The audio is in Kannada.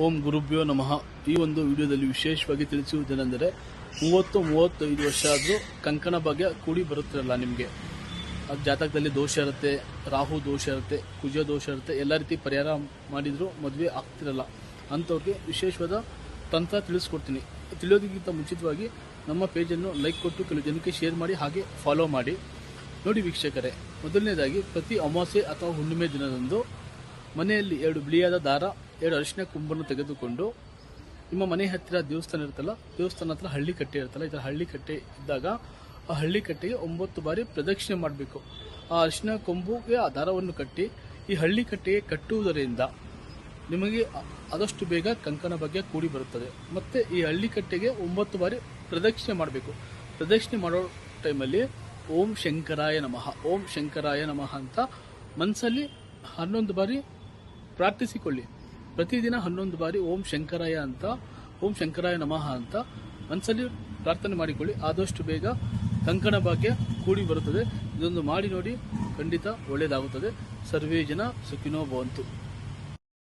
ಓಂ ಗುರುಭ್ಯೋ ನಮಃ. ಈ ಒಂದು ವಿಡಿಯೋದಲ್ಲಿ ವಿಶೇಷವಾಗಿ ತಿಳಿಸುವುದೇನೆಂದರೆ, ಮೂವತ್ತು, ಮೂವತ್ತೈದು ವರ್ಷ ಆದರೂ ಕಂಕಣ ಭಾಗ್ಯ ಕೂಡಿ ಬರುತ್ತಿರಲ್ಲ ನಿಮಗೆ. ಅದು ಜಾತಕದಲ್ಲಿ ದೋಷ ಇರುತ್ತೆ, ರಾಹು ದೋಷ ಇರುತ್ತೆ, ಕುಜ ದೋಷ ಇರುತ್ತೆ, ಎಲ್ಲ ರೀತಿ ಪರಿಹಾರ ಮಾಡಿದರೂ ಮದುವೆ ಆಗ್ತಿರಲ್ಲ. ಅಂಥವ್ರಿಗೆ ವಿಶೇಷವಾದ ತಂತ್ರ ತಿಳಿಸ್ಕೊಡ್ತೀನಿ. ತಿಳಿಯೋದಕ್ಕಿಂತ ಮುಂಚಿತವಾಗಿ ನಮ್ಮ ಪೇಜನ್ನು ಲೈಕ್ ಕೊಟ್ಟು ಕೆಲವು ಜನಕ್ಕೆ ಶೇರ್ ಮಾಡಿ, ಹಾಗೆ ಫಾಲೋ ಮಾಡಿ. ನೋಡಿ ವೀಕ್ಷಕರೇ, ಮೊದಲನೇದಾಗಿ ಪ್ರತಿ ಅಮಾವಾಸ್ಯೆ ಅಥವಾ ಹುಣ್ಣಿಮೆ ದಿನದಂದು ಮನೆಯಲ್ಲಿ ಎರಡು ಬಿಳಿಯಾದ ದಾರ ಎರಡು ಅರಿಶಿನ ಕುಂಬನ್ನು ತೆಗೆದುಕೊಂಡು ನಿಮ್ಮ ಮನೆ ಹತ್ತಿರ ದೇವಸ್ಥಾನ ಇರುತ್ತಲ್ಲ, ದೇವಸ್ಥಾನ ಹತ್ರ ಹಳ್ಳಿ ಕಟ್ಟೆ ಇರುತ್ತಲ್ಲ, ಇದರ ಹಳ್ಳಿ ಕಟ್ಟೆ ಇದ್ದಾಗ ಆ ಹಳ್ಳಿ ಕಟ್ಟೆಗೆ ಒಂಬತ್ತು ಬಾರಿ ಪ್ರದಕ್ಷಿಣೆ ಮಾಡಬೇಕು. ಆ ಅರಿಶಿನ ಕೊಂಬುಗೆ ಆ ದಾರವನ್ನು ಕಟ್ಟಿ ಈ ಹಳ್ಳಿ ಕಟ್ಟೆಗೆ ಕಟ್ಟುವುದರಿಂದ ನಿಮಗೆ ಆದಷ್ಟು ಬೇಗ ಕಂಕಣ ಬಗ್ಗೆ ಕೂಡಿ ಬರುತ್ತದೆ. ಮತ್ತು ಈ ಹಳ್ಳಿ ಕಟ್ಟೆಗೆ ಒಂಬತ್ತು ಬಾರಿ ಪ್ರದಕ್ಷಿಣೆ ಮಾಡಬೇಕು. ಪ್ರದಕ್ಷಿಣೆ ಮಾಡೋ ಟೈಮಲ್ಲಿ ಓಂ ಶಂಕರಾಯ ನಮಃ, ಓಂ ಶಂಕರಾಯ ನಮಃ ಅಂತ ಮನಸ್ಸಲ್ಲಿ ಹನ್ನೊಂದು ಬಾರಿ ಪ್ರಾರ್ಥಿಸಿಕೊಳ್ಳಿ. ಪ್ರತಿದಿನ ಹನ್ನೊಂದು ಬಾರಿ ಓಂ ಶಂಕರಾಯ ಅಂತ, ಓಂ ಶಂಕರಾಯ ನಮಃ ಅಂತ ಮನಸ್ಸಲ್ಲಿ ಪ್ರಾರ್ಥನೆ ಮಾಡಿಕೊಳ್ಳಿ. ಆದಷ್ಟು ಬೇಗ ಕಂಕಣ ಭಾಗ್ಯ ಕೂಡಿ ಬರುತ್ತದೆ. ಇದೊಂದು ಮಾಡಿ ನೋಡಿ ಖಂಡಿತ ಒಳ್ಳೆಯದಾಗುತ್ತದೆ ಸರ್ವೇ ಜನ ಸುಖಿನೋ ಭವಂತು.